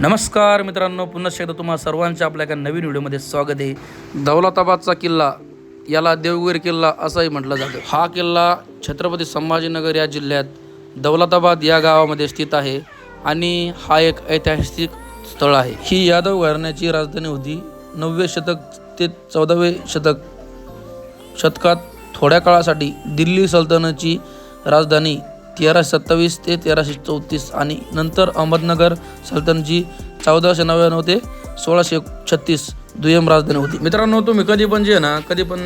नमस्कार मित्रांनो पुन्हा एकदा तुम्हाला सर्वांच्या आपल्या एका नवीन व्हिडिओमध्ये स्वागत आहे. दौलताबादचा किल्ला याला देवगिरी किल्ला असंही म्हटलं जातं. हा किल्ला छत्रपती संभाजीनगर या जिल्ह्यात दौलताबाद या गावामध्ये स्थित आहे आणि हा एक ऐतिहासिक स्थळ आहे. ही यादव घराण्याची राजधानी होती. नववे शतक ते चौदावे शतक शतकात थोड्या काळासाठी दिल्ली सल्तनतची राजधानी तेराशे सत्तावीस ते तेराशे चौतीस आणि नंतर अहमदनगर सल्तनतची चौदाशे नव्याण्णव ते सोळाशे छत्तीस दुय्यम राजधानी होती. मित्रांनो तुम्ही कधी पण जे ना कधी पण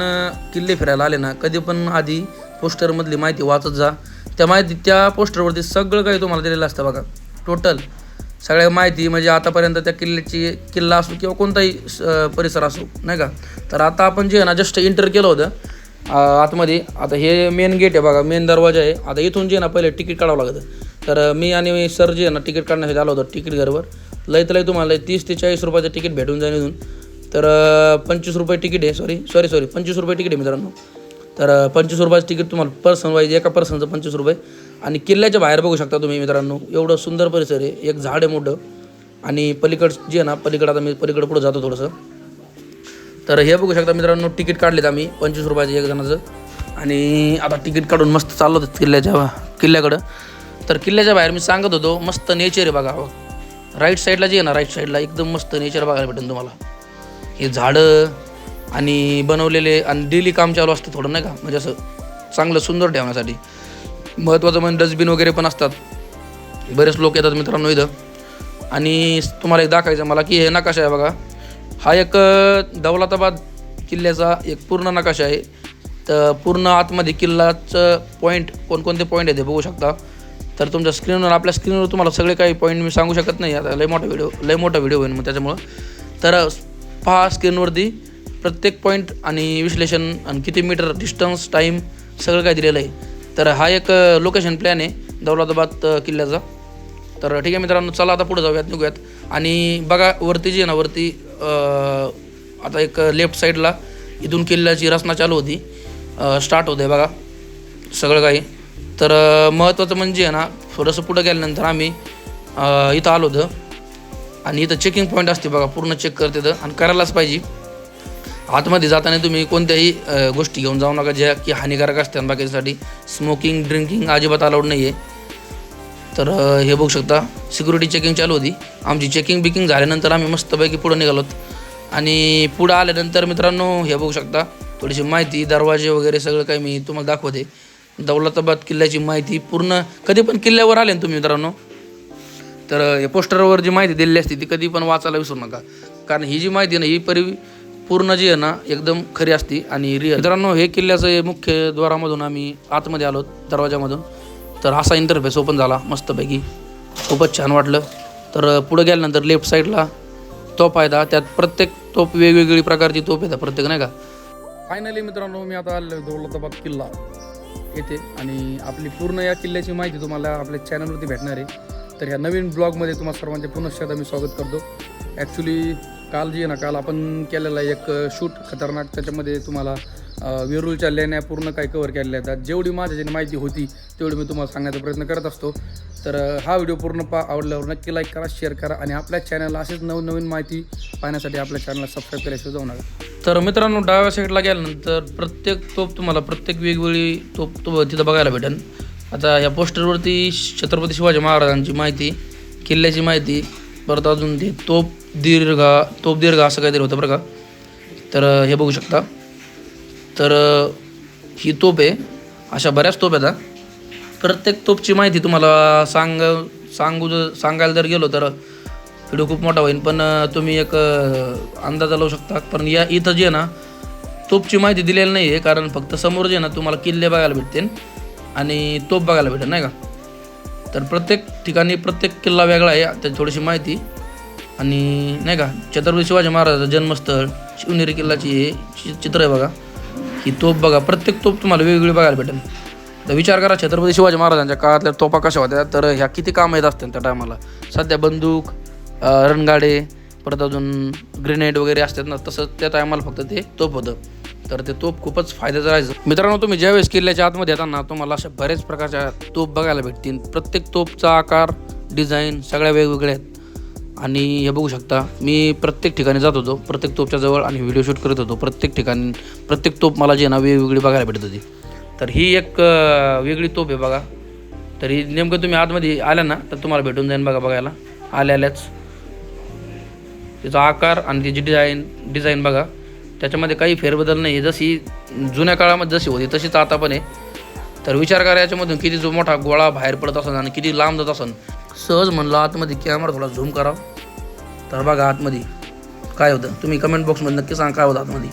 किल्ले फिरायला आले ना कधी पण आधी पोस्टरमधली माहिती वाचत जा. त्या माहिती त्या पोस्टरवरती सगळं काही तुम्हाला दिलेलं असतं बघा. टोटल सगळ्या माहिती म्हणजे आतापर्यंत त्या किल्ल्याची किल्ला असो किंवा कोणताही परिसर असो नाही का? तर आता आपण जे ना जस्ट इंटर केलं होतं. आतमध्ये. आता हे मेन गेट आहे बघा मेन दरवाजा आहे. आता इथून जे ना पहिले तिकीट काढावं लागतं. तर मी आणि सर जे ना तिकीट काढण्यासाठी आलो होतो तिकीट घरवर. लय तर लय तुम्हाला तीस ते चाळीस रुपयाचं तिकीट भेटून जाईल इथून. तर पंचवीस रुपये तिकीट आहे. सॉरी सॉरी सॉरी पंचवीस रुपये तिकीट आहे मित्रांनो. तर पंचवीस रुपयाचं तिकीट तुम्हाला पर्सन वाईज एका पर्सनचं पंचवीस रुपये. आणि किल्ल्याच्या बाहेर बघू शकता तुम्ही मित्रांनो. एवढं सुंदर परिसर आहे. एक झाड आहे मोठं. आणि पलीकड जे आहे ना पलीकडं आता मी पलीकडं पुढं जातो थोडंसं. तर हे बघू शकता मित्रांनो तिकीट काढलेत आम्ही पंचवीस रुपयाचं एक जणाचं. आणि आता तिकीट काढून मस्त चाललो होतो किल्ल्याच्या किल्ल्याकडं. तर किल्ल्याच्या बाहेर मी सांगत होतो मस्त नेचर आहे बघा. राईट साईडला जे आहे ना राईट साईडला एकदम मस्त नेचर बघायला भेटेल तुम्हाला. हे झाडं आणि बनवलेले आणि डेली काम चालू असतं थोडं नाही का? म्हणजे असं चांगलं सुंदर ठेवण्यासाठी. महत्त्वाचं म्हणजे डस्टबिन वगैरे पण असतात. बरेच लोक येतात मित्रांनो इथं. आणि तुम्हाला एक दाखवायचं मला की हे नकाशा आहे बघा. हा एक दौलताबाद किल्ल्याचा एक पूर्ण नकाशा आहे. तर पूर्ण आतमध्ये किल्ल्याचं पॉईंट कोणकोणते पॉईंट आहे ते बघू शकता. तर तुमच्या स्क्रीनवर आपल्या स्क्रीनवर तुम्हाला सगळे काही पॉईंट मी सांगू शकत नाही. आता लय मोठा व्हिडिओ लय मोठा व्हिडिओ होईल मग त्याच्यामुळं. तर पहा स्क्रीनवरती प्रत्येक पॉईंट आणि विश्लेषण आणि किती मीटर डिस्टन्स टाईम सगळं काय दिलेलं आहे. तर हा एक लोकेशन प्लॅन आहे दौलताबाद किल्ल्याचा. तर ठीक आहे मित्रांनो चला आता पुढे जाऊयात निघूयात. आणि बघा वरती जी आहे ना वरती आता एक लेफ्ट साईडला इथून किल्ल्याची रचना चालू होती. स्टार्ट होते बघा. सगळं काही. तर महत्त्वाचं म्हणजे आहे ना थोडंसं पुढं गेल्यानंतर आम्ही इथं आलो होतं. आणि इथं चेकिंग पॉईंट असते बघा पूर्ण चेक करते तर आणि करायलाच पाहिजे. आतमध्ये जाताना तुम्ही कोणत्याही गोष्टी घेऊन जाऊ नका. ज्या की हानिकारक असतात बाकीसाठी स्मोकिंग ड्रिंकिंग अजिबात अलाउड नाही आहे तर हे बघू शकता सिक्युरिटी चेकिंग चालू होती. आमची चेकिंग बिकिंग झाल्यानंतर आम्ही मस्तपैकी पुढं निघालोत. आणि पुढं आल्यानंतर मित्रांनो हे बघू शकता थोडीशी माहिती दरवाजे वगैरे सगळं काही मी तुम्हाला दाखवते. दौलताबाद किल्ल्याची माहिती पूर्ण कधी पण किल्ल्यावर आले ना तुम्ही मित्रांनो तर या पोस्टरवर जी माहिती दिलेली असते ती कधी पण वाचायला विसरू नका. कारण ही जी माहिती आहे ना ही परि पूर्ण जी आहे ना एकदम खरी असती आणि रिअल मित्रांनो हे किल्ल्याचं हे मुख्य द्वारामधून आम्ही आतमध्ये आलो दरवाजामधून. तर असा इंटरफेस ओपन झाला मस्तपैकी. खूपच छान वाटलं. तर पुढं गेल्यानंतर लेफ्ट साईडला तोप आहे त्यात प्रत्येक तोप वेगवेगळी प्रकारची तोप येतात प्रत्येक नाही का? फायनली मित्रांनो मी आता आलो दौलताबाद किल्ला. येते आणि आपली पूर्ण या किल्ल्याची माहिती तुम्हाला आपल्या चॅनलवरती भेटणार आहे. तर ह्या नवीन ब्लॉगमध्ये तुम्हाला सर्वांचे पुनश्च मी स्वागत करतो. ॲक्च्युली काल जी आहे ना काल आपण केलेला एक शूट खतरनाक. त्याच्यामध्ये तुम्हाला वेरूळच्या लेण्या पूर्ण काय कवर केलेल्या आहेत. जेवढी माझ्याची माहिती होती तेवढी मी तुम्हाला सांगण्याचा प्रयत्न करत असतो. तर हा व्हिडिओ पूर्ण पा आवडल्यावर नक्की लाईक करा शेअर करा आणि आपल्या चॅनलला असेच नवनवीन माहिती पाहण्यासाठी आपल्या चॅनलला सबस्क्राईब केल्याशिवाय जाऊ नका. तर मित्रांनो डाव्या साईडला गेल्यानंतर प्रत्येक तोप तुम्हाला प्रत्येक वेगवेगळी तोप तो तिथं बघायला भेटेल आता या पोस्टरवरती छत्रपती शिवाजी महाराजांची माहिती किल्ल्याची माहिती परत अजून ते तोप दीर्घा तोप दीर्घ असं काहीतरी होतं बरं का. तर हे बघू शकता. तर ही तोप आहे. अशा बऱ्याच तोप आहेत प्रत्येक तोपची माहिती तुम्हाला सांग सांगू जर सांगायला जर गेलो तर व्हिडिओ खूप मोठा होईल. पण तुम्ही एक अंदाजा लावू शकता. पण या इथं जे ना तोपची माहिती दिलेली नाही आहे कारण फक्त समोर जे ना तुम्हाला किल्ले बघायला भेटतील आणि तोप बघायला भेटेल नाही का? तर प्रत्येक ठिकाणी प्रत्येक किल्ला वेगळा आहे त्याची थोडीशी माहिती. आणि नाही का? छत्रपती शिवाजी महाराजाचं जन्मस्थळ शिवनेरी किल्ल्याची हे चित्र आहे बघा. ही तोप बघा प्रत्येक तोप तुम्हाला वेगवेगळी बघायला भेटेल. तर विचार करा छत्रपती शिवाजी महाराजांच्या काळातल्या तोपा कशा होत्या? तर ह्या किती कामं येत असतील त्या टायमाला? सध्या बंदूक रणगाडे परत अजून ग्रेनेड वगैरे असतात ना तसं त्या टायमाला फक्त ते तोप होतं. तर ते तोप खूपच फायद्याचं राहायचं. मित्रांनो तुम्ही ज्यावेळेस किल्ल्याच्या आतमध्ये येताना तुम्हाला अशा बऱ्याच प्रकारच्या तोप बघायला भेटतील. प्रत्येक तोपचा आकार डिझाईन सगळ्या वेगवेगळ्या आहेत. आणि हे बघू शकता मी प्रत्येक ठिकाणी जात होतो प्रत्येक तोपच्या जवळ आणि व्हिडिओ शूट करत होतो प्रत्येक ठिकाणी प्रत्येक तोप मला जी ना वेगवेगळी बघायला भेटत होती. तर ही एक वेगळी तोप आहे बघा. तर ही नेमकं तुम्ही आतमध्ये आल्या ना तर तुम्हाला भेटून जाईल बघा बघायला. आल्या आल्याच तिचा आकार आणि तिची डिझाईन डिझाईन बघा. त्याच्यामध्ये काही फेरबदल नाही आहे. जशी जुन्या काळामध्ये जशी होती तशीच आता पण आहे. तर विचार करा याच्यामधून किती जो मोठा गोळा बाहेर पडत असेल आणि किती लांब जात असेल सहज म्हणलं आतमध्ये कॅमेरा थोडा झूम करा. तर बघा आतमध्ये काय होतं. तुम्ही कमेंट बॉक्समध्ये नक्की सांगा काय होतं आतमध्ये.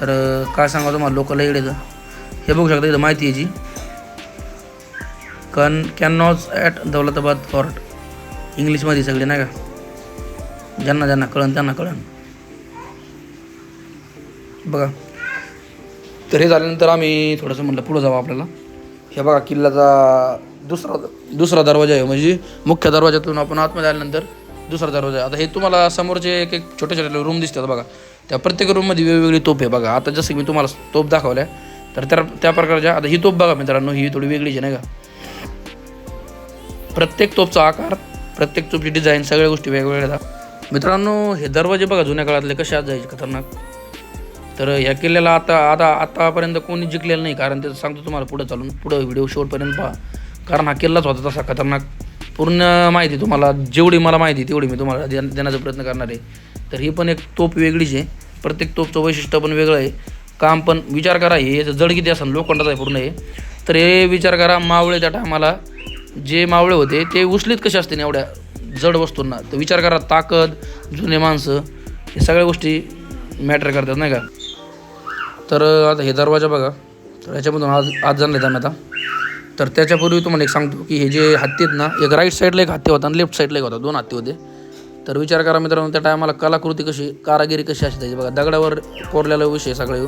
तर काय सांगा तुम्हाला लोकल येतं हे बघू शकता इथं माहिती आहे जी. कन कॅनॉज ॲट दौलताबाद फॉर्ट इंग्लिशमध्ये सगळे नाही का? ज्यांना ज्यांना कळन त्यांना कळन. बघा. तर हे झाल्यानंतर आम्ही थोडंसं म्हटलं पुढं जाऊ आपल्याला. हे बघा किल्ल्याचा दुसरा दुसरा दरवाजा आहे हो, म्हणजे मुख्य दरवाजातून आपण आतमध्ये आल्यानंतर दुसरा दरवाजा आहे. आता हे तुम्हाला समोरचे एक एक छोटे छोटे रूम दिसतात बघा. त्या प्रत्येक रूममध्ये वेगवेगळी तोप आहे बघा. आता जसं मी तुम्हाला तोप दाखवल्या तर त्या त्या प्रकारच्या आता ही तोप बघा मित्रांनो ही थोडी वेगळीच आहे नाही का? प्रत्येक तोपचा आकार प्रत्येक तोपची डिझाईन सगळ्या गोष्टी वेगवेगळ्या मित्रांनो हे दरवाजे बघा जुन्या काळातले कसे आज जायचे खतरनाक. तर ह्या किल्ल्याला आता आता आतापर्यंत कोणी जिंकलेलं नाही कारण ते सांगतो तुम्हाला पुढं चालून. पुढं व्हिडिओ शेवटपर्यंत पहा. कारण हा किल्लाच होता तसा खतरनाक. पूर्ण माहिती तुम्हाला जेवढी मला माहिती तेवढी मी तुम्हाला देण- देण्याचा प्रयत्न करणार आहे. तर ही पण एक तोप वेगळीच आहे. प्रत्येक तोपचं वैशिष्ट्य पण वेगळं आहे. काम पण विचार करा हे याचं जड किती असेल लोखंडाचं आहे पूर्ण हे. तर हे विचार करा मावळे त्या टायमाला जे मावळे होते ते उचलीत कसे असते एवढ्या जड वस्तूंना? तर विचार करा ताकद जुने माणसं हे सगळ्या गोष्टी मॅटर करतात नाही का? तर आता हे दरवाजा बघा. तर याच्यामधून आज आज जाणले आम्ही आता. तर त्याच्यापूर्वी तुम्हाला एक सांगतो की हे जे हत्ती आहेत ना एक राईट साईडला एक हत्ती होता आणि लेफ्ट साईडला एक होता दोन हत्ती होते. तर विचार करा मित्रांनो त्या टायमाला कलाकृती कशी कारागिरी कशी असते त्याची बघा दगडावर कोरलेला विषय सगळे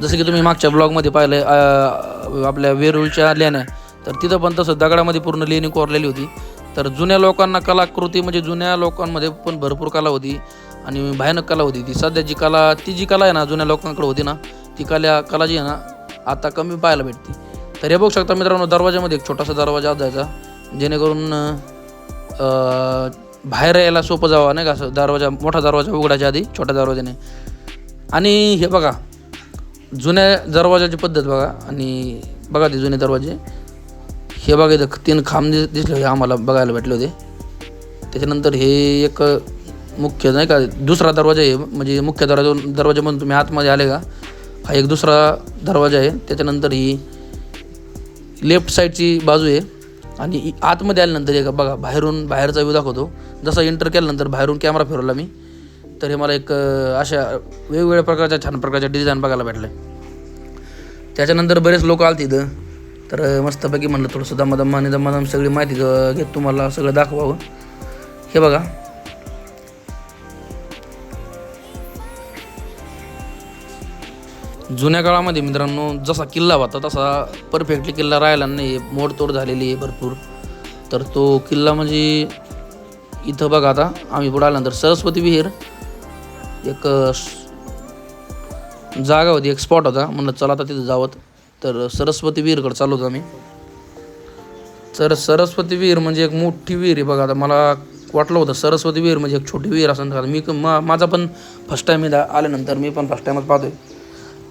जसं की तुम्ही मागच्या ब्लॉगमध्ये पाहिलं आपल्या वेरूळच्या लेण्या तर तिथं पण तसं दगडामध्ये पूर्ण लेणी कोरलेली होती. तर जुन्या लोकांना कलाकृती म्हणजे जुन्या लोकांमध्ये पण भरपूर कला होती आणि भयानक कला होती ती. सध्या जी कला ती जी कला आहे ना जुन्या लोकांकडे होती ना ती कला कला जी आहे ना आता कमी पाहायला भेटते. तर हे बघू शकता मित्रांनो दरवाजामध्ये एक छोटासा दरवाजा आत जायचा. जेणेकरून बाहेर यायला सोपं जावं नाही का? असं दरवाजा मोठा दरवाजा उघडायच्या आधी छोट्या दरवाजाने आणि हे बघा जुन्या दरवाजाची पद्धत बघा. आणि बघा ते जुने दरवाजे. हे बघा इथं तीन खांब दिस- दिसले होते आम्हाला बघायला भेटले होते. त्याच्यानंतर हे एक मुख्य नाही का दुसरा दरवाजा आहे. म्हणजे मुख्य दरवाजा दरवाजामधून तुम्ही आतमध्ये आले का हा एक दुसरा दरवाजा आहे. त्याच्यानंतर ही लेफ्ट साईडची बाजू आहे. आणि आतमध्ये आल्यानंतर एक बघा बाहेरून बाहेरचा व्ह्यू दाखवतो. जसा एंटर केल्यानंतर बाहेरून कॅमेरा फिरवला मी तर हे मला एक अशा वेगवेगळ्या प्रकारच्या छान प्रकारच्या डिझाईन बघायला भेटल्या. त्याच्यानंतर बरेच लोक आले तिथं तर मस्तपैकी म्हणलं थोडंसं दमादम आणि दमादम सगळी माहिती घेत तुम्हाला सगळं दाखवावं. हे बघा जुन्या काळामध्ये मित्रांनो जसा किल्ला होता तसा परफेक्टली किल्ला राहिला नाही. मोडतोड झालेली आहे भरपूर. तर तो किल्ला म्हणजे इथं बघा आता आम्ही पुढे आल्यानंतर सरस्वती विहीर. एक जागा होती एक स्पॉट होता. म्हणलं चला आता तिथं जावत तर सरस्वती विहीरकडे चालू होतो आम्ही. तर सरस्वती विहीर म्हणजे एक मोठी विहीर आहे बघा आता. मला वाटलं होतं सरस्वती विहीर म्हणजे एक छोटी विहीर असं मी क- मा माझा पण फर्स्ट टाईम इथं आल्यानंतर मी पण फर्स्ट टाईमच पाहतोय.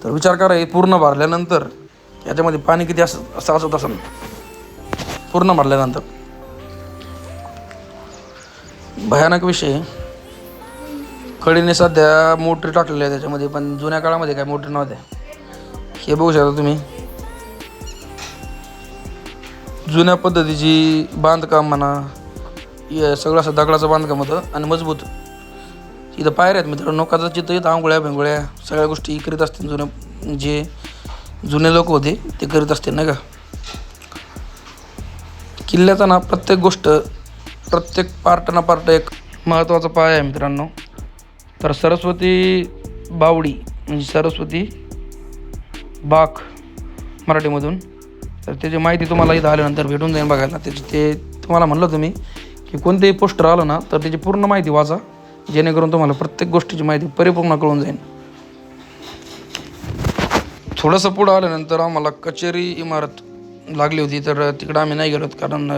तर विचार करा हे पूर्ण भरल्यानंतर याच्यामध्ये पाणी किती असं असं असत असं पूर्ण भरल्यानंतर. भयानक विषय. खडीने कडीने सध्या मोटरी टाकलेल्या आहे त्याच्यामध्ये पण जुन्या काळामध्ये काय मोटरी नव्हत्या. हे बघू शकता तुम्ही. जुन्या पद्धतीची बांधकाम म्हणा सगळं असं दगडाचं बांधकाम होतं आणि मजबूत. इथं पायऱ्या आहेत मित्रांनो. कदाचित इथं आंघोळ्या भेंगोळ्या सगळ्या गोष्टी करीत असतील जुन्या जे जुने लोक होते ते करीत असतील नाही का? किल्ल्याचा ना प्रत्येक गोष्ट प्रत्येक पार्ट ना पार्ट एक महत्त्वाचा पाय आहे मित्रांनो. तर सरस्वती बावडी म्हणजे सरस्वती बाग मराठीमधून. तर त्याची माहिती तुम्हाला इथं आल्यानंतर भेटून जाईल बघायला. त्याची ते तुम्हाला म्हणलं तुम्ही की कोणतेही पोस्टर आलं ना तर त्याची पूर्ण माहिती वाचा. जेणेकरून तुम्हाला प्रत्येक गोष्टीची माहिती परिपूर्ण कळून जाईल. थोडंसं पुढं आल्यानंतर आम्हाला कचेरी इमारत लागली होती तर तिकडं आम्ही नाही गेलो कारण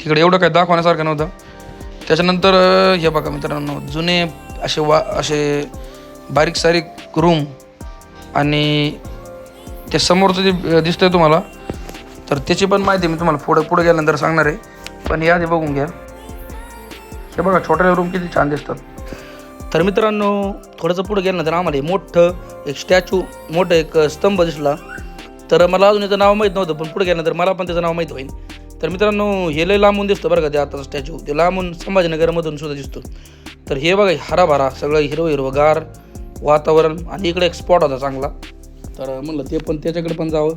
तिकडे एवढं काही दाखवण्यासारखं नव्हतं. त्याच्यानंतर हे बघा मित्रांनो जुने असे वा असे बारीक सारीक रूम आणि ते समोरचं जे दिसतंय तुम्हाला तर त्याची पण माहिती मी तुम्हाला पुढं पुढे गेल्यानंतर सांगणार आहे. पण या आधी बघून घ्या. हे बघा छोट्या रूम किती छान दिसतात. तर मित्रांनो थोडंसं पुढे तर आम्हाला हे मोठं एक स्टॅच्यू मोठं एक स्तंभ दिसला. तर मला अजून याचं नाव माहीत नव्हतं पण पुढे गेल्यानंतर मला पण त्याचं नाव माहीत होईल. तर मित्रांनो हे लय लांबून दिसतं बरं का ते आता स्टॅच्यू ते लांबून संभाजीनगरमधून सुद्धा दिसतो. तर हे बघा हराभरा सगळं हिरवं हिरवंगार वातावरण. आणि इकडे एक स्पॉट होता चांगला. तर म्हणलं ते पण त्याच्याकडे पण जावं.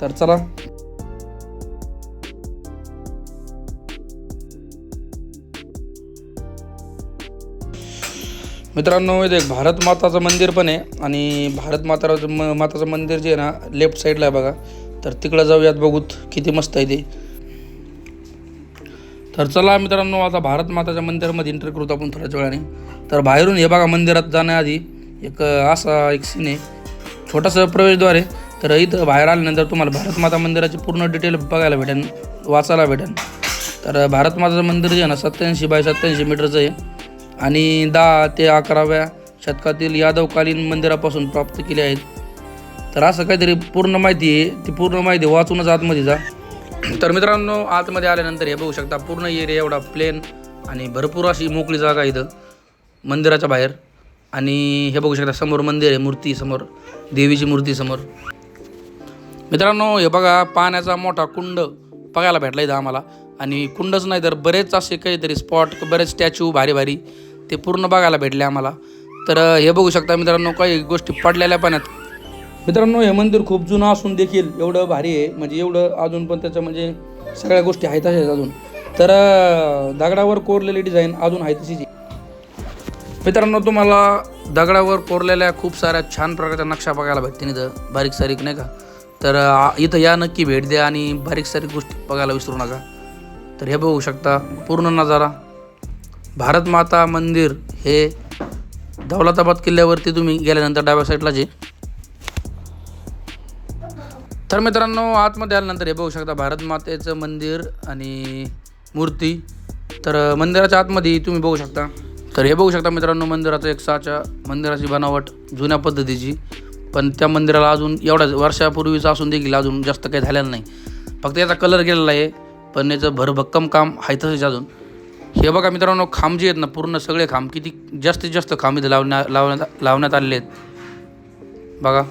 तर चला. मित्रांनो इथे एक भारत माताचं मंदिर पण आहे आणि भारत माताचं म माताचं मंदिर जे आहे ना लेफ्ट साईडला आहे बघा. तर तिकडं जाऊयात बघूत किती मस्त आहे ते. तर चला मित्रांनो आता भारत माताच्या मंदिरामध्ये एंटर करूत आपण थोड्याच वेळाने. तर बाहेरून हे बघा मंदिरात जाण्याआधी एक असा एक सीन आहे. छोटासा प्रवेशद्वार आहे. तर इथं बाहेर आल्यानंतर तुम्हाला भारत माता मंदिराची पूर्ण डिटेल बघायला भेटेल वाचायला भेटेल तर भारत माताचं मंदिर जे आहे ना सत्याऐंशी बाय सत्याऐंशी मीटरचं आहे. आणि दहा ते अकराव्या शतकातील यादवकालीन मंदिरापासून प्राप्त केले आहेत. तर असं काहीतरी पूर्ण माहिती आहे. ती पूर्ण माहिती वाचूनच आतमध्ये जा. तर मित्रांनो आतमध्ये आल्यानंतर हे बघू शकता पूर्ण एरिया एवढा प्लेन आणि भरपूर अशी मोकळी जागा आहे इथं मंदिराच्या बाहेर. आणि हे बघू शकता समोर मंदिर आहे मूर्ती समोर देवीची मूर्ती समोर. मित्रांनो हे बघा पाण्याचा मोठा कुंड बघायला भेटला इथं आम्हाला. आणि कुंडच नाही तर बरेच असे काहीतरी स्पॉट बरेच स्टॅच्यू भारी भारी ते पूर्ण बघायला भेटले आम्हाला. तर हे बघू शकता मित्रांनो काही गोष्टी पडलेल्या पाण्यात मित्रांनो हे मंदिर खूप जुनं असून देखील एवढं भारी आहे. म्हणजे एवढं अजून पण त्याचं म्हणजे सगळ्या गोष्टी आहेत तशाच अजून. तर दगडावर कोरलेली डिझाईन अजून आहे तशीच मित्रांनो तुम्हाला दगडावर कोरलेल्या खूप साऱ्या छान प्रकारच्या नक्षा बघायला भेटतील इथं. बारीक सारीक नाही का? तर इथं या नक्की भेट द्या आणि बारीक सारीक गोष्टी बघायला विसरू नका. तर हे बघू शकता पूर्ण नजारा. भारत माता मंदिर हे दौलताबाद किल्ल्यावरती तुम्ही गेल्यानंतर डाव्या साईडला जे. तर मित्रांनो आतमध्ये आल्यानंतर हे बघू शकता भारत मातेचं मंदिर आणि मूर्ती. तर मंदिराच्या आतमध्ये तुम्ही बघू शकता. तर हे बघू शकता मित्रांनो मंदिराचं एक साच्या मंदिराची बनावट जुन्या पद्धतीची. पण त्या मंदिराला अजून एवढ्या वर्षापूर्वीचं असून देखील अजून जास्त काही झालेलं नाही. फक्त याचा कलर गेलेला आहे पण याचं भरभक्कम काम आहे तसेच अजून. हे बघा मित्रांनो खांब जे आहेत ना पूर्ण सगळे खांब किती जास्तीत जास्त खांब इथे लावण्या लावण्यात लावण्यात आलेले आहेत. बघा.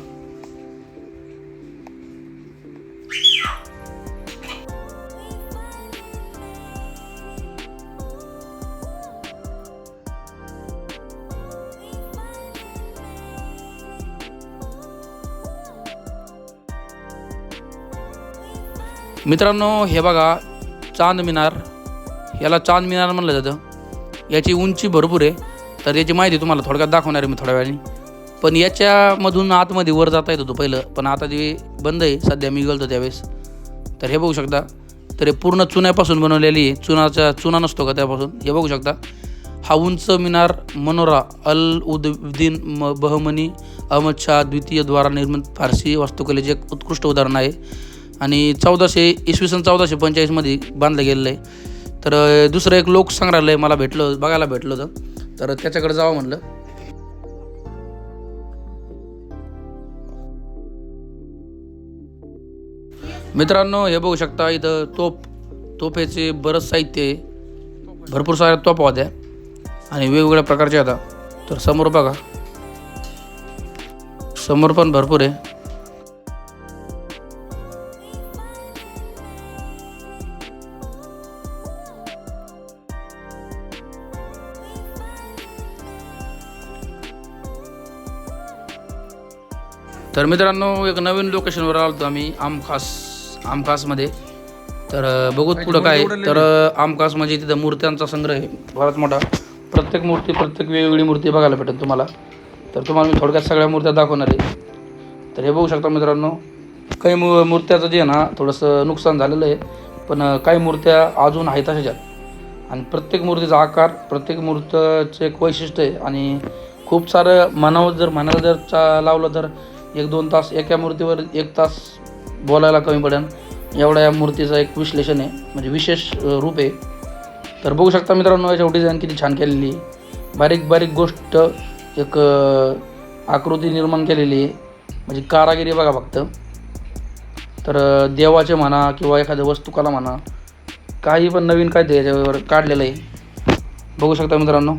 मित्रांनो हे बघा चांद मिनार. याला चांद मिनार म्हणलं जातं. याची उंची भरपूर आहे तर याची माहिती तुम्हाला थोडक्यात दाखवणार आहे मी थोड्या वेळाने. पण याच्यामधून आतमध्ये वर जाता येत होतं पहिलं पण आता ते बंद आहे सध्या मी गेलो त्यावेळेस. तर हे बघू शकता. तर हे पूर्ण चुन्यापासून बनवलेली आहे. चुनाचा चुना नसतो का त्यापासून? हे बघू शकता. हा उंच मिनार मनोरा अल उद्दीन म बहमनी अहमद शाह द्वितीयद्वारा निर्मित फारसी वास्तुकलेचे एक उत्कृष्ट उदाहरण आहे. आणि चौदाशे इसवी सन चौदाशे पंचेचाळीसमध्ये बांधलं गेलेलं आहे. तर दुसरं एक लोक संग्रहालय मला भेटलं बघायला भेटलं होतं. तर त्याच्याकडे जावं म्हणलं. मित्रांनो हे बघू शकता इथं तोप तोफेचे बरंच साहित्य आहे. भरपूर साऱ्या तोप होत्या. आणि वेगवेगळ्या प्रकारच्या होत्या तर समोर बघा. समोर पण भरपूर आहे. तर मित्रांनो एक नवीन लोकेशनवर आलो आम्ही आमखास आमखासमध्ये. तर बघूत पुढं काय. तर आमखास म्हणजे तिथं मूर्त्यांचा संग्रह आहे. बराच मोठा. प्रत्येक मूर्ती प्रत्येक वेगवेगळी मूर्ती बघायला भेटेल तुम्हाला. तर तुम्हाला मी थोडक्यात सगळ्या मूर्त्या दाखवणार आहे. तर हे बघू शकता मित्रांनो काही मू मूर्त्याचं जे आहे ना थोडंसं नुकसान झालेलं आहे. पण काही मूर्त्या अजून आहेत तशाच आहेत आणि प्रत्येक मूर्तीचा आकार प्रत्येक मूर्तीचं एक वैशिष्ट्य आहे. आणि खूप सारं म्हणावं जर म्हणायला जर चा लावलं तर एक दोन तास एका मूर्तीवर एक तास बोलायला कमी पडेल एवढा या मूर्तीचं एक विश्लेषण आहे म्हणजे विशेष रूप आहे. तर बघू शकता मित्रांनो याच्या डिझाईन किती छान केलेली आहे. बारीक बारीक गोष्ट एक आकृती निर्माण केलेली आहे. म्हणजे कारागिरी बघा फक्त. तर देवाचे म्हणा किंवा एखाद्या वस्तुकला म्हणा काही पण नवीन काय ते याच्यावर काढलेलं आहे. बघू शकता मित्रांनो.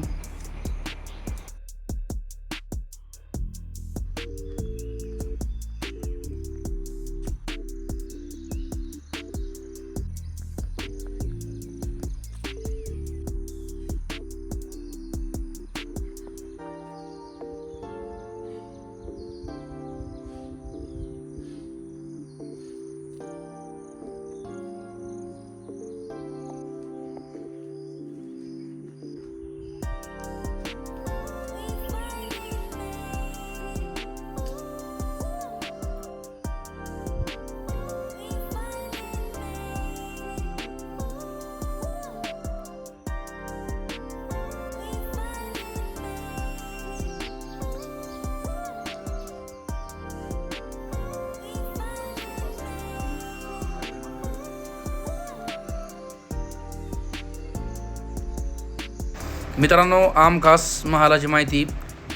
मित्रांनो आम खास महालाची माहिती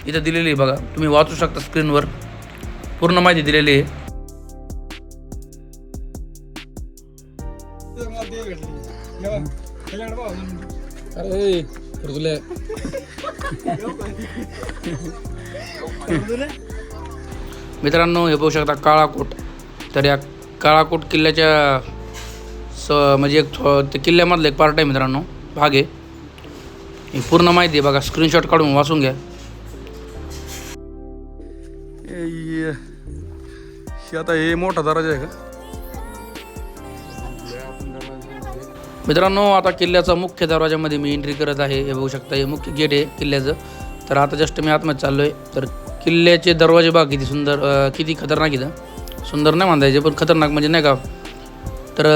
इथं दिलेली आहे बघा. तुम्ही वाचू शकता स्क्रीनवर पूर्ण माहिती दिलेली आहे. अरे मित्रांनो हे बघू शकता काळाकोट. तर या काळाकोट किल्ल्याच्या स म्हणजे एक किल्ल्यामधलं एक पार्ट आहे मित्रांनो भाग आहे. ही पूर्ण माहिती आहे. बघा स्क्रीनशॉट काढून वाचून घ्या. आता हे मोठा दराजा आहे का? मित्रांनो आता किल्ल्याचा मुख्य दरवाजामध्ये मी एंट्री करत आहे. हे बघू शकता हे मुख्य गेट आहे किल्ल्याचं. तर आता जस्ट मी आतमध्ये चाललो आहे तर किल्ल्याचे दरवाजे बघा किती सुंदर किती खतरनाक इथं सुंदर नाही यायचे पण खतरनाक म्हणजे नाही का? तर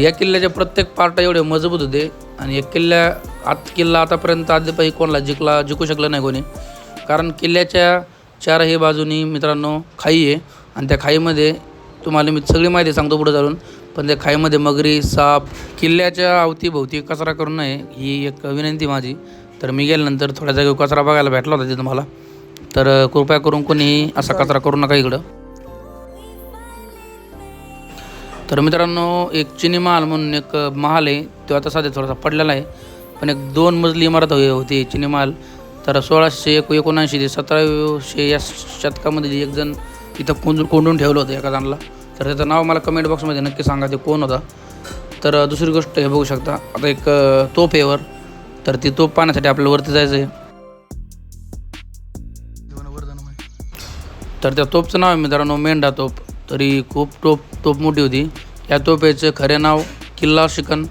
या किल्ल्याचे प्रत्येक पार्ट एवढे मजबूत होते. आणि एक किल्ल्या आत किल्ला आतापर्यंत अद्यापही कोणाला जिंकला जिंकू शकलं नाही कोणी. कारण किल्ल्याच्या चारही बाजूनी मित्रांनो खाई आहे. आणि त्या खाईमध्ये तुम्हाला मी सगळी माहिती सांगतो पुढे चालून. पण त्या खाईमध्ये मगरी साप किल्ल्याच्या अवतीभोवती कचरा करू नये ही एक विनंती माझी. तर मी गेल्यानंतर थोड्या जागेवर कचरा बघायला भेटला होता तिथं मला. तर कृपया करून कोणी असा कचरा करू नका इकडं. तर मित्रांनो एक चिनी महाल म्हणून एक महाल आहे. तो आता सध्या थोडासा पडलेला आहे. पण एक दोन मजली इमारत होती- होती चिनी महाल तर सोळाशे एक एकोणऐंशी ते सतराशे या शतकामध्ये एक जण इथं कोंडून कोंडून ठेवलं होतं एका जणाला. तर त्याचं नाव मला कमेंट बॉक्समध्ये नक्की सांगा ते कोण होता. तर दुसरी गोष्ट हे बघू शकता आता एक तोफ आहे वर. तर ती तोफ पाहण्यासाठी आपल्याला वरती जायचं आहे तर त्या तोपचं नाव आहे मित्रांनो मेंढा तोप तरी खूप टोप तोप मोठी होती. या तोफेचं खरे नाव किल्ला शिकन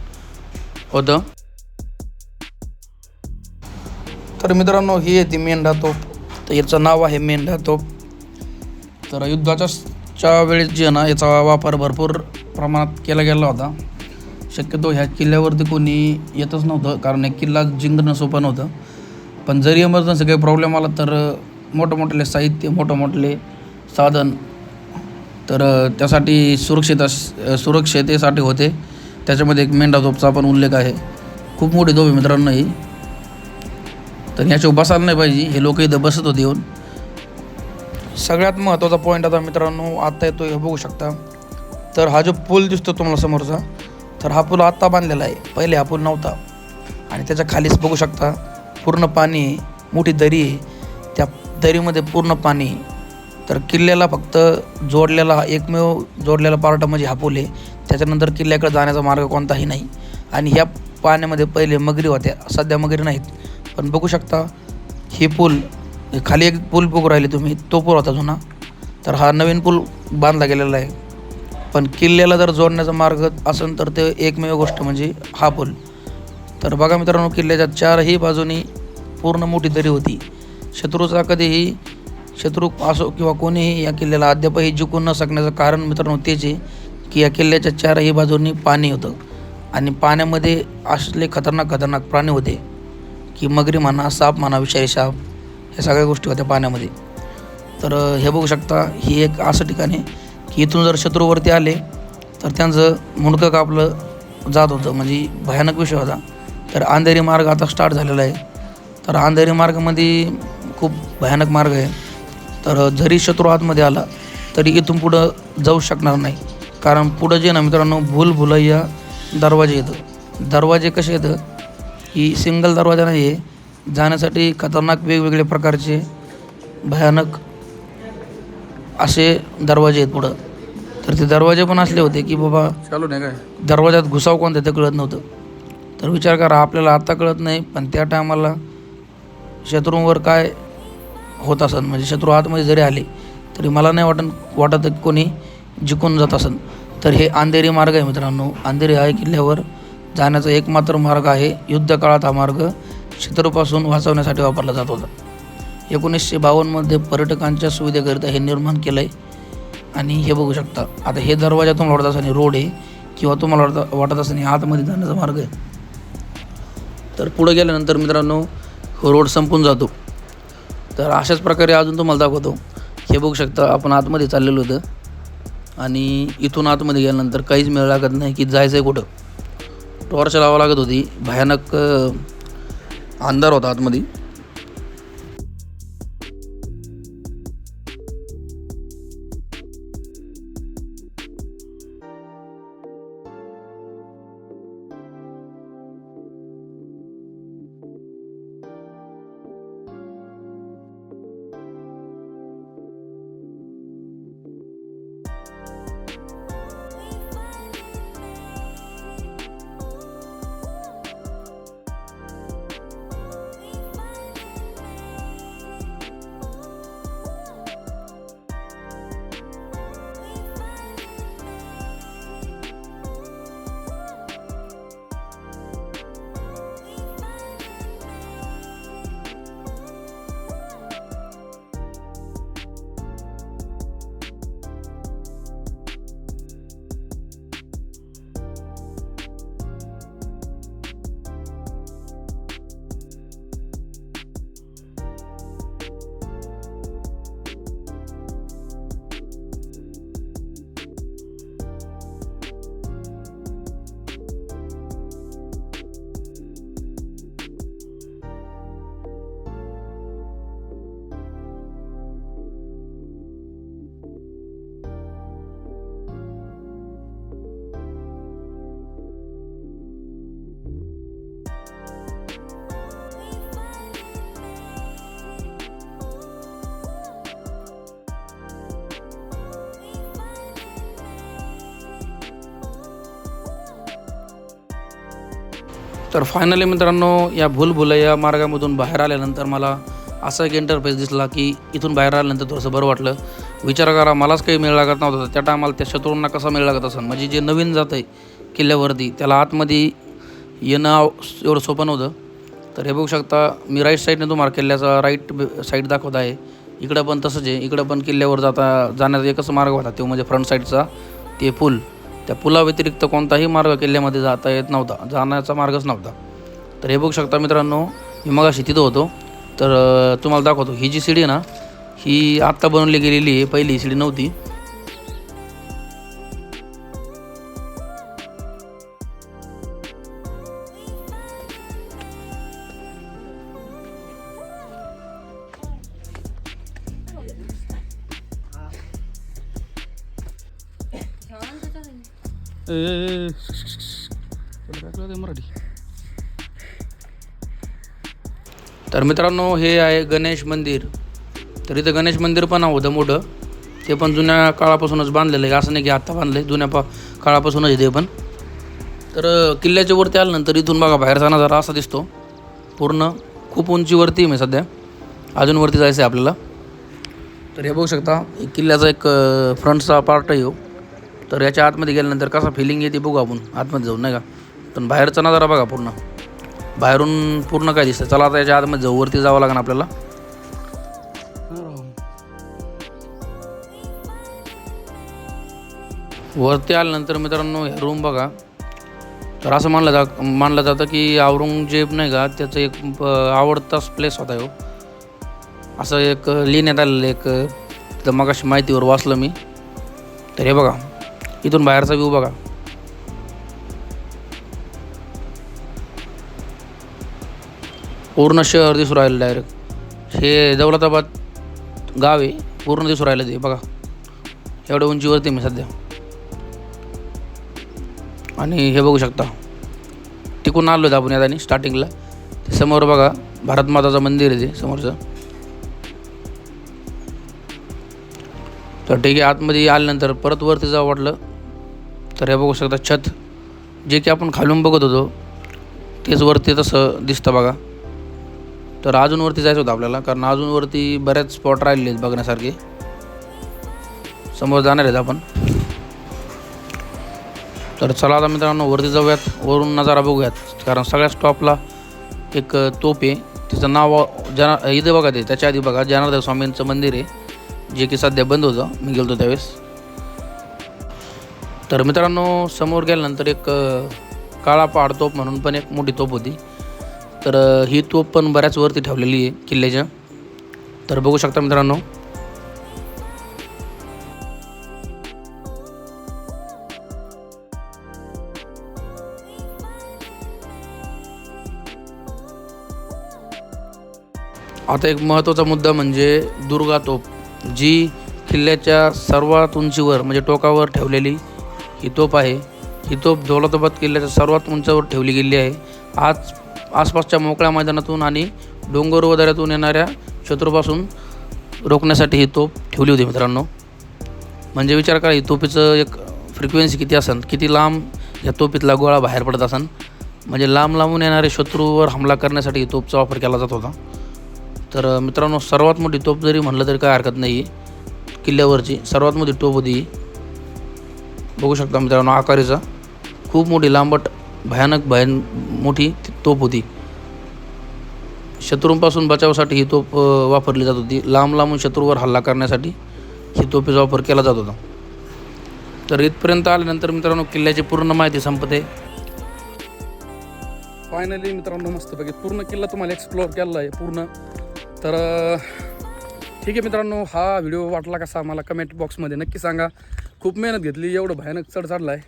होतं. तर मित्रांनो ही येते मेंढा तोप. तर याचं नाव आहे मेंढा तोप. तर युद्धाच्या च्या वेळेस जे ना याचा वापर भरपूर प्रमाणात केला गेला होता. शक्यतो ह्या किल्ल्यावरती कोणी येतच नव्हतं कारण एक किल्ला जिंकणं सोपं नव्हतं. पण जरी एमर्जन्सी काही प्रॉब्लेम आला तर मोठमोठले साहित्य मोठं मोठले साधन तर त्यासाठी सुरक्षित सुरक्षितेसाठी होते. त्याच्यामध्ये एक मेंढा झोपचा पण उल्लेख आहे. खूप मोठी तोप आहे मित्रांनो ही. तर याच्यावर बसायला नाही पाहिजे. हे लोक इथं बसत होते येऊन. सगळ्यात महत्त्वाचा पॉईंट आता मित्रांनो आत्ता येतो हे बघू शकता. तर हा जो पूल दिसतो तुम्हाला समोरचा तर हा पूल आत्ता बांधलेला आहे. पहिले हा पूल नव्हता. आणि त्याच्या खालीच बघू शकता पूर्ण पाणी मोठी दरी आहे. त्या दरीमध्ये पूर्ण पाणी तर किल्ल्याला फक्त जोडलेला एकमेव जोडलेला पार्ट म्हणजे हा पूल आहे. त्याच्यानंतर किल्ल्याकडे जाण्याचा मार्ग कोणताही नाही. आणि ह्या पाण्यामध्ये पहिले मगरी होत्या. सध्या मगरी नाहीत. पण बघू शकता हे पूल खाली एक पूल बघू राहिले तुम्ही तो पूल होता जुना. तर हा नवीन पूल बांधला गेलेला आहे. पण किल्ल्याला जर जोडण्याचा मार्ग असेल तर ते एकमेव गोष्ट म्हणजे हा पूल. तर बघा मित्रांनो किल्ल्याच्या चारही बाजूनी पूर्ण मोठी दरी होती. शत्रूचा कधीही शत्रू असो किंवा कोणीही या किल्ल्याला अद्यापही जिंकू न शकण्याचं कारण मित्रांनो तेच आहे की या किल्ल्याच्या चारही बाजूंनी पाणी होतं. आणि पाण्यामध्ये असले खतरनाक खतरनाक प्राणी होते की मगरी म्हणा साप म्हणा विषारी साप ह्या सगळ्या गोष्टी होत्या पाण्यामध्ये. तर हे बघू शकता ही एक असं ठिकाण आहे की इथून जर शत्रूवरती आले तर त्यांचं मुंडकं कापलं जात होतं. म्हणजे भयानक विषय होता. तर अंधेरी मार्ग आता स्टार्ट झालेला आहे. तर अंधेरी मार्गामध्ये खूप भयानक मार्ग आहे. तर जरी शत्रू आतमध्ये आला तरी इथून पुढं जाऊ शकणार नाही. कारण पुढं जे ना मित्रांनो भूल भुलैया दरवाजे येतं. दरवाजे कसे येतं? ही सिंगल दरवाजा नाही आहे. जाण्यासाठी खतरनाक वेगवेगळे प्रकारचे भयानक असे दरवाजे आहेत पुढं. तर ते दरवाजे पण असले होते की बाबा चालू नाही काय? दरवाजात घुसाव कोणतं ते कळत नव्हतं. तर विचार करा आपल्याला आत्ता कळत नाही पण त्या टायमाला शत्रूंवर काय होत असन म्हणजे शत्रू आतमध्ये जरी आले तरी मला नाही वाटत वाटत कोणी जिंकून जात असन. तर हे अंधेरी मार्ग आहे मित्रांनो. अंधेरी हा किल्ल्यावर जाण्याचा एकमात्र मार्ग आहे युद्धकाळात हा मार्ग. शत्रूपासून वाचवण्यासाठी वापरला जात होता. एकोणीसशे बावन्नमध्ये पर्यटकांच्या सुविधेकरिता हे निर्माण केलं आहे आणि हे बघू शकता आता हे दरवाजा तुम्हाला वाटत असताना रोड आहे किंवा तुम्हाला वाटत वाटत असताना आतमध्ये जाण्याचा मार्ग आहे. तर पुढे गेल्यानंतर मित्रांनो हो रोड संपून जातो. तर अशाच प्रकारे अजून तुम्हाला दाखवतो. हे बघू शकता आपण आतमध्ये चाललेलो होतं. आणि इथून आतमध्ये गेल्यानंतर काहीच मेळ लागत नाही की जायचं आहे कुठं. टॉर्च लावावं लागत होती. भयानक अंधार होता आतमध्ये. तर फायनली मित्रांनो या भूलभुलैया मार्गामधून बाहेर आल्यानंतर मला असा एक इंटरफेस दिसला की इथून बाहेर आल्यानंतर थोडंसं बरं वाटलं. विचार करा मलाच काही मिळ लागत नव्हता. त्या टायमाला त्या शत्रूंना कसा मिळ लागत असेल? म्हणजे जे नवीन जात आहे किल्ल्यावरती त्याला आतमध्ये येणं एवढं सोपं नव्हतं. तर हे बघू शकता मी राईट साईडने तुम्हाला किल्ल्याचा राईट साईड दाखवत आहे. इकडं पण तसंच आहे. इकडं पण किल्ल्यावर जाता जाण्याचा एकच मार्ग होता. तो म्हणजे फ्रंट साईडचा ते पूल. त्या पुलाव्यतिरिक्त कोणताही मार्ग किल्ल्यामध्ये जाता येत नव्हता जाण्याचा मार्गच नव्हता. तर हे बघू शकता मित्रांनो मी मगाशी तिथं होतो. तर तुम्हाला दाखवतो ही जी सीडी ना ही आत्ता बनवली गेलेली आहे पहिली ही सीडी नव्हती. तर मित्रांनो हे आहे गणेश मंदिर. तर इथं गणेश मंदिर पण होतं मोठं. ते पण जुन्या काळापासूनच बांधलेलं आहे. असं नाही की आत्ता बांधलं आहे जुन्या पा काळापासूनच आहे ते पण. तर किल्ल्याच्या वरती आल्यानंतर इथून बघा बाहेरचा नजारा असा दिसतो. पूर्ण खूप उंचीवरती आहे मी सध्या. अजून वरती जायचं आहे आपल्याला. तर हे बघू शकता एक किल्ल्याचा एक फ्रंटचा पार्ट आहे हो. तर याच्या आतमध्ये गेल्यानंतर कसा फिलिंग येते बघू आपण. आतमध्ये जाऊन नाही का? पण बाहेरचा नजारा बघा पूर्ण. बाहेरून पूर्ण काय दिसतं चला आता याच्या आतमध्ये जाऊ. वरती जावं लागेल आपल्याला. वरती आल्यानंतर मित्रांनो हे रूम बघा. तर असं मानलं जा मानलं जातं की औरंगजेब नाही का त्याचं एक आवडताच प्लेस होता हो. असं एक लिहिण्यात आलेलं एक तिथं मगाशी माहितीवर वाचलं मी. तर हे बघा. इथून बाहेरचा व्ह्यू बघा. पूर्ण शहर दिसून राहिलं डायरेक्ट हे दौलताबाद गाव आहे पूर्ण दिसून राहिलं ते बघा. एवढ्या उंचीवरती मी सध्या. आणि हे बघू शकता. तिकून आलो आपण यादानी स्टार्टिंगला ते समोर बघा भारत माताचं मंदिर आहे ते समोरचं. तर ठीक आहे आतमध्ये आल्यानंतर परत वरती जावं वाटलं तर हे बघू शकता छत. जे की आपण खालून बघत होतो तेच वरती तसं दिसतं बघा. तर अजून वरती जायचं होतं आपल्याला कारण अजूनवरती बऱ्याच स्पॉट राहिलेले आहेत बघण्यासारखे. समोर जाणार आहेत आपण. तर चला आता मित्रांनो वरती जाऊयात वरून नजारा बघूयात. कारण सगळ्या स्टॉपला एक तोप आहे. तिचं नाव जना इथे बघा ते त्याच्या आधी बघा जनार्दन स्वामींचं मंदिर आहे जे की सध्या बंद होतं. मी गेलो होतो त्यावेळेस. तर मित्रांनो समोर गेल्यानंतर एक काळा पहाड तोप म्हणून पण एक मोठी तोप होती. तर ही तोप पण बऱ्याच वरती ठेवलेली आहे किल्ल्याच्या. तर बघू शकता मित्रांनो. आता एक महत्त्वाचा मुद्दा म्हणजे दुर्गा तोप जी किल्ल्याच्या सर्वात उंचीवर म्हणजे टोकावर ठेवलेली ही तोप आहे. ही तोप दौलताबाद किल्ल्याच्या सर्वात उंचावर ठेवली गेली आहे. आज आसपासच्या मोकळ्या मैदानातून आणि डोंगर व दऱ्यातून येणाऱ्या शत्रूपासून रोखण्यासाठी ही तोप ठेवली होती मित्रांनो. म्हणजे विचार करा ही तोपीचं एक फ्रिक्वेन्सी किती असन किती लांब या तोपीतला गोळा बाहेर पडत असन. म्हणजे लांब लांबून येणारे शत्रूवर हमला करण्यासाठी ही तोपचा वापर केला जात होता. तर मित्रांनो सर्वात मोठी तोप जरी म्हणलं तरी काय हरकत नाही. किल्ल्यावरची सर्वात मोठी तोफ होती ही. बघू शकता मित्रांनो आकारीचा. खूप मोठी लांबट भयानक भयान मोठी तोफ तोप होती शत्रूंपासून बचावासाठी ही तोप वापरली जात होती. लांब लांबून शत्रूवर हल्ला करण्यासाठी ही तोपीचा वापर केला जात होता. तर इथपर्यंत आल्यानंतर मित्रांनो किल्ल्याची पूर्ण माहिती संपते फायनली मित्रांनो मस्तपैकी पूर्ण किल्ला तुम्हाला एक्सप्लोअर केला आहे पूर्ण. तर ठीक आहे मित्रांनो हा व्हिडिओ वाटला कसा मला कमेंट बॉक्समध्ये नक्की सांगा. खूप मेहनत घेतली एवढं भयानक चढ चढला आहे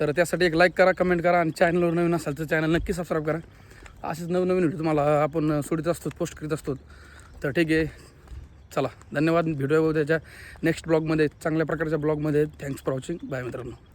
तर त्यासाठी एक लाईक करा कमेंट करा आणि चॅनलवर नवीन असाल तर चॅनल नक्की सबस्क्राईब करा. असेच नवीन नवीन व्हिडिओ तुम्हाला आपण सोडित असतो पोस्ट करीत असतो. तर ठीक आहे. चला धन्यवाद. व्हिडिओ त्याच्या नेक्स्ट ब्लॉगमध्ये चांगल्या प्रकारच्या ब्लॉगमध्ये थँक्स फॉर वॉचिंग बाय मित्रांनो.